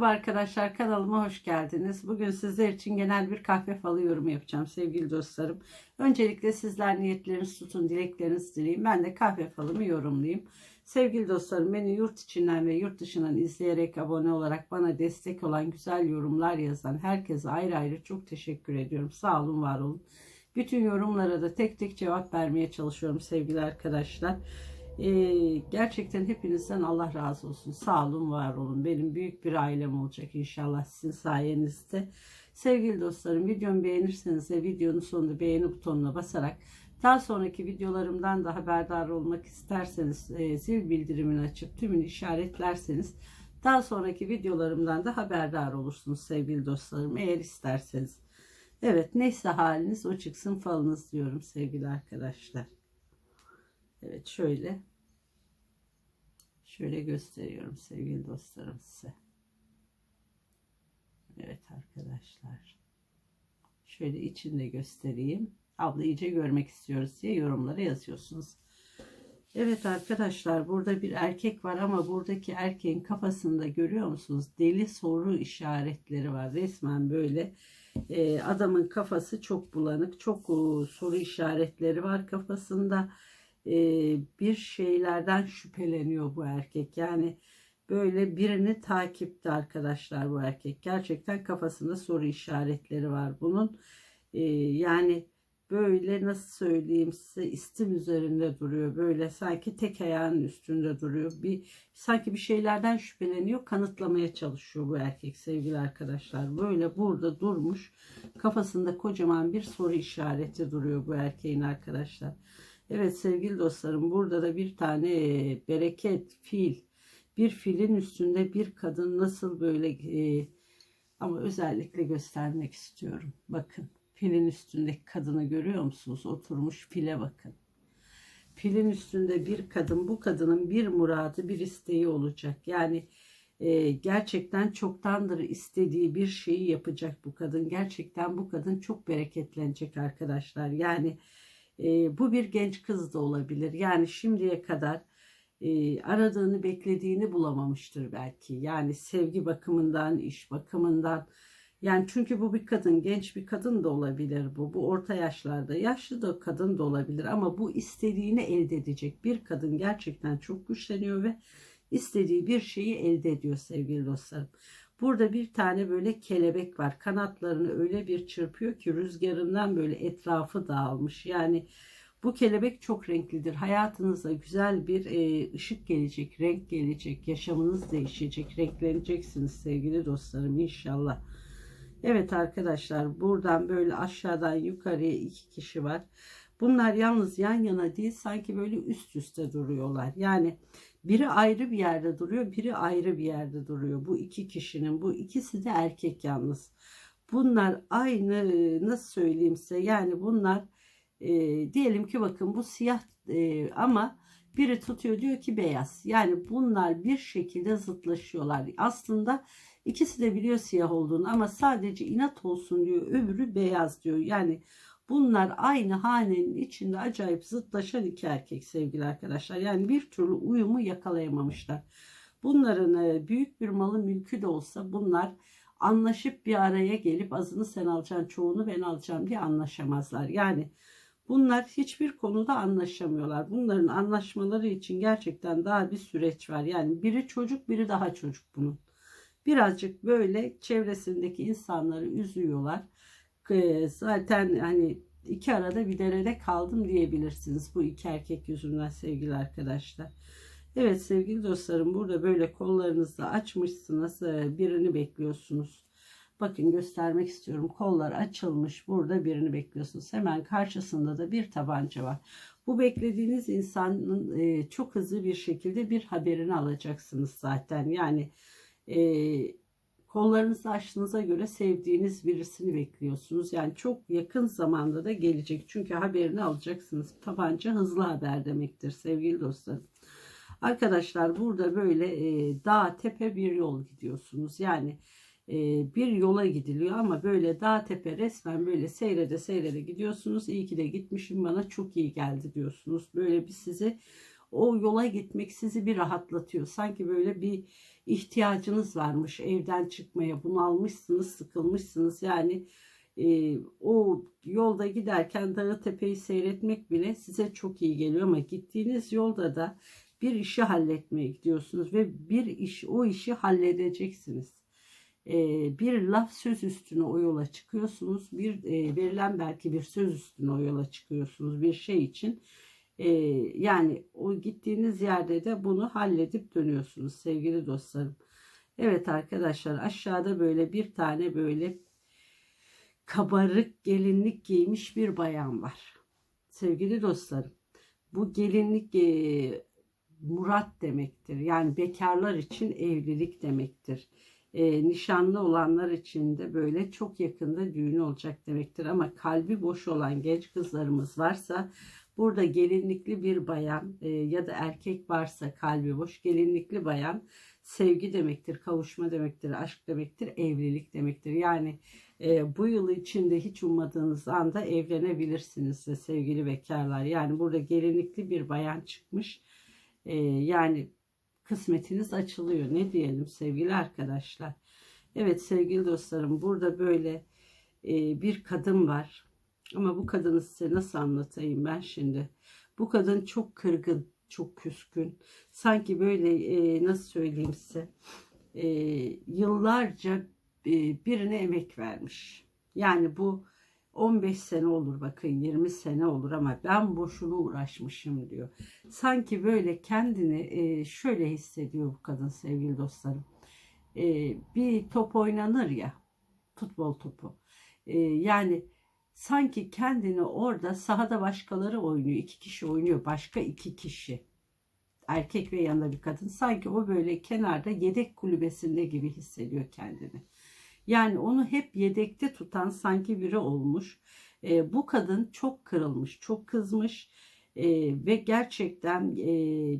Merhaba arkadaşlar kanalıma hoş geldiniz. Bugün sizler için genel bir kahve falı yorumu yapacağım sevgili dostlarım. Öncelikle sizler niyetlerinizi tutun, dileklerinizi dileyin. Ben de kahve falımı yorumlayayım. Sevgili dostlarım beni yurt içinden ve yurt dışından izleyerek abone olarak bana destek olan güzel yorumlar yazan herkese ayrı ayrı çok teşekkür ediyorum. Sağ olun var olun. Bütün yorumlara da tek tek cevap vermeye çalışıyorum sevgili arkadaşlar. Ee, gerçekten hepinizden Allah razı olsun. Sağ olun, var olun. Benim büyük bir ailem olacak inşallah sizin sayenizde. Sevgili dostlarım videomu beğenirseniz de videonun sonunda beğeni butonuna basarak daha sonraki videolarımdan da haberdar olmak isterseniz e, zil bildirimini açıp tümünü işaretlerseniz daha sonraki videolarımdan da haberdar olursunuz sevgili dostlarım eğer isterseniz. Evet neyse haliniz o çıksın falınız diyorum sevgili arkadaşlar. Evet şöyle şöyle gösteriyorum sevgili dostlarım size. Evet arkadaşlar. Şöyle içinde göstereyim. Abla iyice görmek istiyoruz diye yorumlara yazıyorsunuz. Evet arkadaşlar burada bir erkek var ama buradaki erkeğin kafasında görüyor musunuz? Deli soru işaretleri var. Resmen böyle e, adamın kafası çok bulanık. Çok o, soru işaretleri var kafasında e, bir şeylerden şüpheleniyor bu erkek. Yani böyle birini takipte arkadaşlar bu erkek. Gerçekten kafasında soru işaretleri var bunun. E, yani böyle nasıl söyleyeyim size istim üzerinde duruyor. Böyle sanki tek ayağının üstünde duruyor. Bir sanki bir şeylerden şüpheleniyor, kanıtlamaya çalışıyor bu erkek sevgili arkadaşlar. Böyle burada durmuş. Kafasında kocaman bir soru işareti duruyor bu erkeğin arkadaşlar. Evet sevgili dostlarım burada da bir tane bereket fil. Bir filin üstünde bir kadın nasıl böyle e, ama özellikle göstermek istiyorum. Bakın filin üstündeki kadını görüyor musunuz? Oturmuş file bakın. Filin üstünde bir kadın bu kadının bir muradı bir isteği olacak. Yani e, gerçekten çoktandır istediği bir şeyi yapacak bu kadın. Gerçekten bu kadın çok bereketlenecek arkadaşlar. Yani e, bu bir genç kız da olabilir. Yani şimdiye kadar e, aradığını beklediğini bulamamıştır belki. Yani sevgi bakımından, iş bakımından. Yani çünkü bu bir kadın, genç bir kadın da olabilir bu. Bu orta yaşlarda, yaşlı da kadın da olabilir ama bu istediğini elde edecek bir kadın gerçekten çok güçleniyor ve istediği bir şeyi elde ediyor sevgili dostlarım. Burada bir tane böyle kelebek var. Kanatlarını öyle bir çırpıyor ki rüzgarından böyle etrafı dağılmış. Yani bu kelebek çok renklidir. Hayatınıza güzel bir e, ışık gelecek, renk gelecek, yaşamınız değişecek, renkleneceksiniz sevgili dostlarım inşallah. Evet arkadaşlar buradan böyle aşağıdan yukarıya iki kişi var. Bunlar yalnız yan yana değil sanki böyle üst üste duruyorlar. Yani biri ayrı bir yerde duruyor, biri ayrı bir yerde duruyor. Bu iki kişinin, bu ikisi de erkek yalnız. Bunlar aynı nasıl söyleyeyim size yani bunlar e, diyelim ki bakın bu siyah e, ama biri tutuyor diyor ki beyaz. Yani bunlar bir şekilde zıtlaşıyorlar. Aslında ikisi de biliyor siyah olduğunu ama sadece inat olsun diyor. Öbürü beyaz diyor. Yani Bunlar aynı hanenin içinde acayip zıtlaşan iki erkek sevgili arkadaşlar. Yani bir türlü uyumu yakalayamamışlar. Bunların e, büyük bir malı mülkü de olsa bunlar anlaşıp bir araya gelip azını sen alacaksın çoğunu ben alacağım diye anlaşamazlar. Yani bunlar hiçbir konuda anlaşamıyorlar. Bunların anlaşmaları için gerçekten daha bir süreç var. Yani biri çocuk biri daha çocuk bunun. Birazcık böyle çevresindeki insanları üzüyorlar zaten hani iki arada bir derede kaldım diyebilirsiniz bu iki erkek yüzünden sevgili arkadaşlar. Evet sevgili dostlarım burada böyle kollarınızı açmışsınız birini bekliyorsunuz. Bakın göstermek istiyorum kollar açılmış burada birini bekliyorsunuz. Hemen karşısında da bir tabanca var. Bu beklediğiniz insanın çok hızlı bir şekilde bir haberini alacaksınız zaten. Yani Kollarınızı açtığınıza göre sevdiğiniz birisini bekliyorsunuz. Yani çok yakın zamanda da gelecek. Çünkü haberini alacaksınız. Tabanca hızlı haber demektir sevgili dostlarım. Arkadaşlar burada böyle e, dağ tepe bir yol gidiyorsunuz. Yani e, bir yola gidiliyor ama böyle dağ tepe resmen böyle seyrede seyrede gidiyorsunuz. İyi ki de gitmişim bana çok iyi geldi diyorsunuz. Böyle bir sizi o yola gitmek sizi bir rahatlatıyor. Sanki böyle bir ihtiyacınız varmış evden çıkmaya. Bunalmışsınız, sıkılmışsınız. Yani e, o yolda giderken dağı tepeyi seyretmek bile size çok iyi geliyor ama gittiğiniz yolda da bir işi halletmeye gidiyorsunuz ve bir iş o işi halledeceksiniz. E, bir laf söz üstüne o yola çıkıyorsunuz. Bir e, verilen belki bir söz üstüne o yola çıkıyorsunuz bir şey için. E, yani o gittiğiniz yerde de bunu halledip dönüyorsunuz sevgili dostlarım. Evet arkadaşlar aşağıda böyle bir tane böyle kabarık gelinlik giymiş bir bayan var. Sevgili dostlarım bu gelinlik e, murat demektir. Yani bekarlar için evlilik demektir. E, nişanlı olanlar için de böyle çok yakında düğün olacak demektir. Ama kalbi boş olan genç kızlarımız varsa burada gelinlikli bir bayan e, ya da erkek varsa kalbi boş gelinlikli bayan sevgi demektir, kavuşma demektir, aşk demektir, evlilik demektir. Yani e, bu yıl içinde hiç ummadığınız anda evlenebilirsiniz de sevgili bekarlar. Yani burada gelinlikli bir bayan çıkmış. E, yani kısmetiniz açılıyor. Ne diyelim sevgili arkadaşlar. Evet sevgili dostlarım burada böyle e, bir kadın var. Ama bu kadını size nasıl anlatayım ben şimdi. Bu kadın çok kırgın, çok küskün. Sanki böyle e, nasıl söyleyeyim size. E, yıllarca e, birine emek vermiş. Yani bu 15 sene olur bakın 20 sene olur ama ben boşuna uğraşmışım diyor. Sanki böyle kendini e, şöyle hissediyor bu kadın sevgili dostlarım. E, bir top oynanır ya futbol topu. Yani sanki kendini orada sahada başkaları oynuyor. iki kişi oynuyor. Başka iki kişi. Erkek ve yanında bir kadın. Sanki o böyle kenarda yedek kulübesinde gibi hissediyor kendini. Yani onu hep yedekte tutan sanki biri olmuş. E, bu kadın çok kırılmış, çok kızmış e, ve gerçekten e,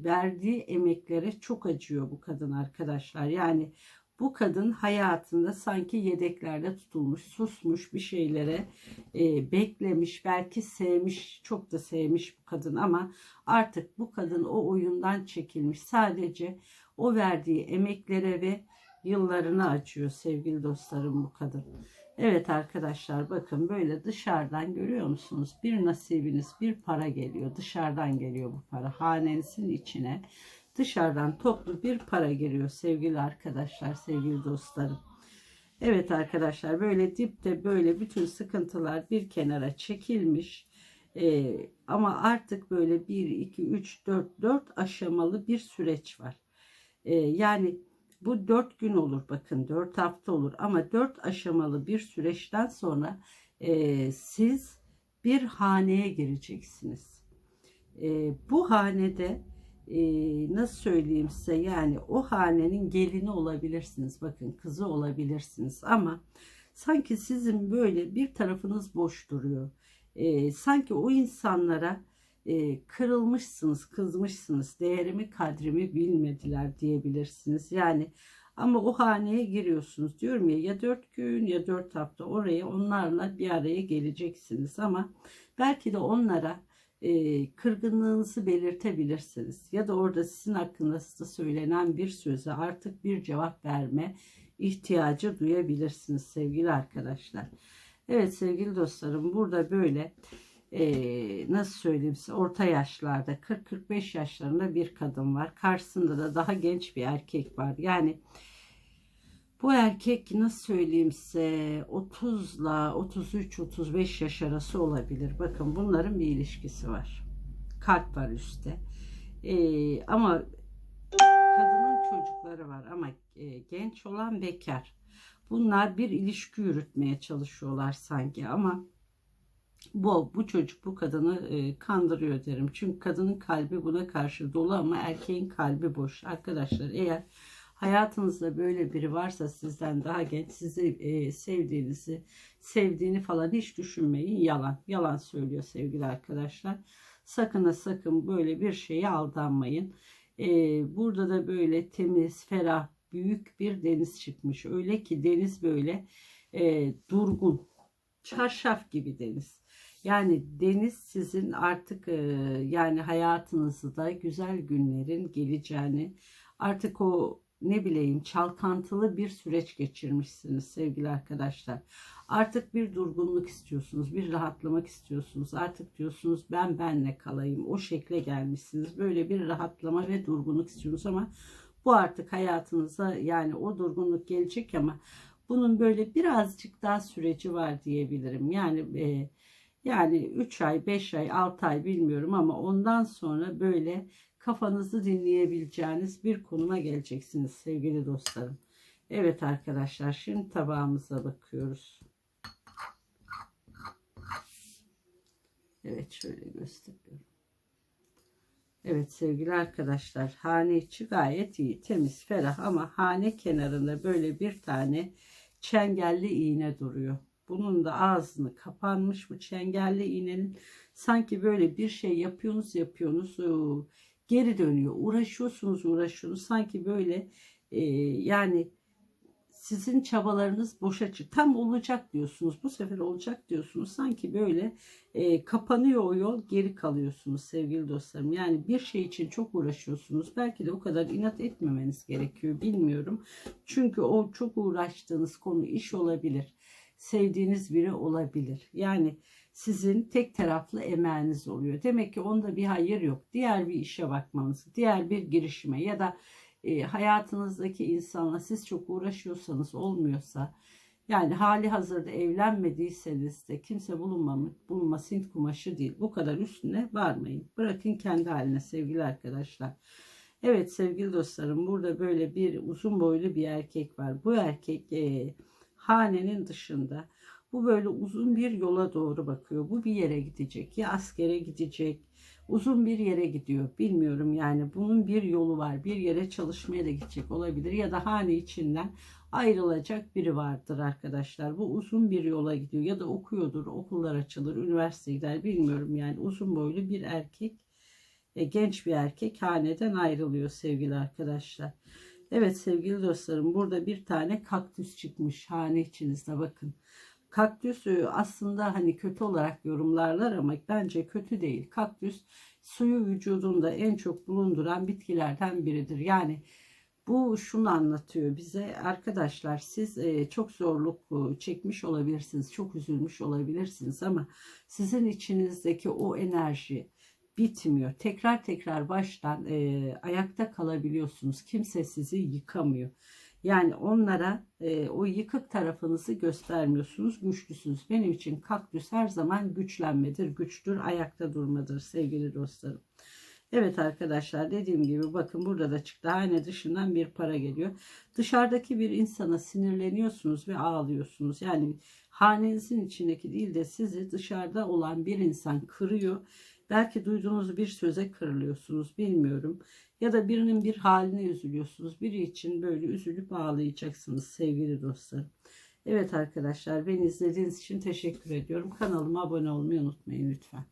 verdiği emeklere çok acıyor bu kadın arkadaşlar. Yani bu kadın hayatında sanki yedeklerde tutulmuş, susmuş bir şeylere e, beklemiş, belki sevmiş, çok da sevmiş bu kadın ama artık bu kadın o oyundan çekilmiş. Sadece o verdiği emeklere ve yıllarını açıyor sevgili dostlarım bu kadın. Evet arkadaşlar bakın böyle dışarıdan görüyor musunuz? Bir nasibiniz bir para geliyor. Dışarıdan geliyor bu para. Hanenizin içine dışarıdan toplu bir para giriyor sevgili arkadaşlar, sevgili dostlarım. Evet arkadaşlar böyle dipte böyle bütün sıkıntılar bir kenara çekilmiş. Ee, ama artık böyle 1, 2, 3, 4, 4 aşamalı bir süreç var. Ee, yani bu dört gün olur bakın dört hafta olur ama dört aşamalı bir süreçten sonra e, siz bir haneye gireceksiniz. E, bu hanede e, nasıl söyleyeyim size yani o hanenin gelini olabilirsiniz bakın kızı olabilirsiniz ama sanki sizin böyle bir tarafınız boş duruyor. E, sanki o insanlara e, kırılmışsınız, kızmışsınız, değerimi, kadrimi bilmediler diyebilirsiniz. Yani ama o haneye giriyorsunuz diyorum ya ya dört gün ya dört hafta oraya onlarla bir araya geleceksiniz ama belki de onlara kırgınlığınızı belirtebilirsiniz ya da orada sizin hakkınızda söylenen bir söze artık bir cevap verme ihtiyacı duyabilirsiniz sevgili arkadaşlar. Evet sevgili dostlarım burada böyle nasıl söyleyeyim size orta yaşlarda 40-45 yaşlarında bir kadın var. Karşısında da daha genç bir erkek var. Yani bu erkek nasıl söyleyeyim size 30 ile 33-35 yaş arası olabilir. Bakın bunların bir ilişkisi var. Kalp var üstte. E, ama kadının çocukları var ama e, genç olan bekar. Bunlar bir ilişki yürütmeye çalışıyorlar sanki ama bu, bu çocuk bu kadını e, kandırıyor derim. Çünkü kadının kalbi buna karşı dolu ama erkeğin kalbi boş. Arkadaşlar eğer hayatınızda böyle biri varsa sizden daha genç sizi e, sevdiğinizi sevdiğini falan hiç düşünmeyin. Yalan. Yalan söylüyor sevgili arkadaşlar. Sakın ha sakın böyle bir şeye aldanmayın. E, burada da böyle temiz, ferah, büyük bir deniz çıkmış. Öyle ki deniz böyle e, durgun, çarşaf gibi deniz. Yani deniz sizin artık e, yani hayatınızda güzel günlerin geleceğini artık o ne bileyim çalkantılı bir süreç geçirmişsiniz sevgili arkadaşlar. Artık bir durgunluk istiyorsunuz, bir rahatlamak istiyorsunuz. Artık diyorsunuz ben benle kalayım. O şekle gelmişsiniz. Böyle bir rahatlama ve durgunluk istiyorsunuz ama bu artık hayatınıza yani o durgunluk gelecek ama bunun böyle birazcık daha süreci var diyebilirim. Yani e, yani 3 ay, 5 ay, 6 ay bilmiyorum ama ondan sonra böyle kafanızı dinleyebileceğiniz bir konuma geleceksiniz sevgili dostlarım. Evet arkadaşlar şimdi tabağımıza bakıyoruz. Evet şöyle gösteriyorum. Evet sevgili arkadaşlar hane içi gayet iyi temiz ferah ama hane kenarında böyle bir tane çengelli iğne duruyor. Bunun da ağzını kapanmış bu çengelli iğnenin sanki böyle bir şey yapıyorsunuz yapıyorsunuz geri dönüyor. Uğraşıyorsunuz uğraşıyorsunuz sanki böyle e, yani sizin çabalarınız boşa çık. Tam olacak diyorsunuz. Bu sefer olacak diyorsunuz. Sanki böyle e, kapanıyor o yol geri kalıyorsunuz sevgili dostlarım. Yani bir şey için çok uğraşıyorsunuz. Belki de o kadar inat etmemeniz gerekiyor. Bilmiyorum. Çünkü o çok uğraştığınız konu iş olabilir. Sevdiğiniz biri olabilir. Yani sizin tek taraflı emeğiniz oluyor. Demek ki onda bir hayır yok. Diğer bir işe bakmanız, diğer bir girişime ya da e, hayatınızdaki insanla siz çok uğraşıyorsanız olmuyorsa yani hali hazırda evlenmediyseniz de kimse bulunmamış, bulunması Hint kumaşı değil. Bu kadar üstüne varmayın. Bırakın kendi haline sevgili arkadaşlar. Evet sevgili dostlarım burada böyle bir uzun boylu bir erkek var. Bu erkek e, hanenin dışında bu böyle uzun bir yola doğru bakıyor. Bu bir yere gidecek. Ya askere gidecek. Uzun bir yere gidiyor. Bilmiyorum yani bunun bir yolu var. Bir yere çalışmaya da gidecek olabilir. Ya da hane içinden ayrılacak biri vardır arkadaşlar. Bu uzun bir yola gidiyor. Ya da okuyordur. Okullar açılır. Üniversite gider. Bilmiyorum yani uzun boylu bir erkek. E, genç bir erkek haneden ayrılıyor sevgili arkadaşlar. Evet sevgili dostlarım burada bir tane kaktüs çıkmış hane içinizde bakın. Kaktüs e, aslında hani kötü olarak yorumlarlar ama bence kötü değil. Kaktüs suyu vücudunda en çok bulunduran bitkilerden biridir. Yani bu şunu anlatıyor bize arkadaşlar siz e, çok zorluk e, çekmiş olabilirsiniz, çok üzülmüş olabilirsiniz ama sizin içinizdeki o enerji bitmiyor. Tekrar tekrar baştan ayakta kalabiliyorsunuz. Kimse sizi yıkamıyor. Yani onlara e, o yıkık tarafınızı göstermiyorsunuz. Güçlüsünüz. Benim için kaktüs her zaman güçlenmedir, güçtür, ayakta durmadır sevgili dostlarım. Evet arkadaşlar dediğim gibi bakın burada da çıktı. Hane dışından bir para geliyor. Dışarıdaki bir insana sinirleniyorsunuz ve ağlıyorsunuz. Yani hanenizin içindeki değil de sizi dışarıda olan bir insan kırıyor. Belki duyduğunuz bir söze kırılıyorsunuz bilmiyorum. Ya da birinin bir haline üzülüyorsunuz. Biri için böyle üzülüp ağlayacaksınız sevgili dostlarım. Evet arkadaşlar beni izlediğiniz için teşekkür ediyorum. Kanalıma abone olmayı unutmayın lütfen.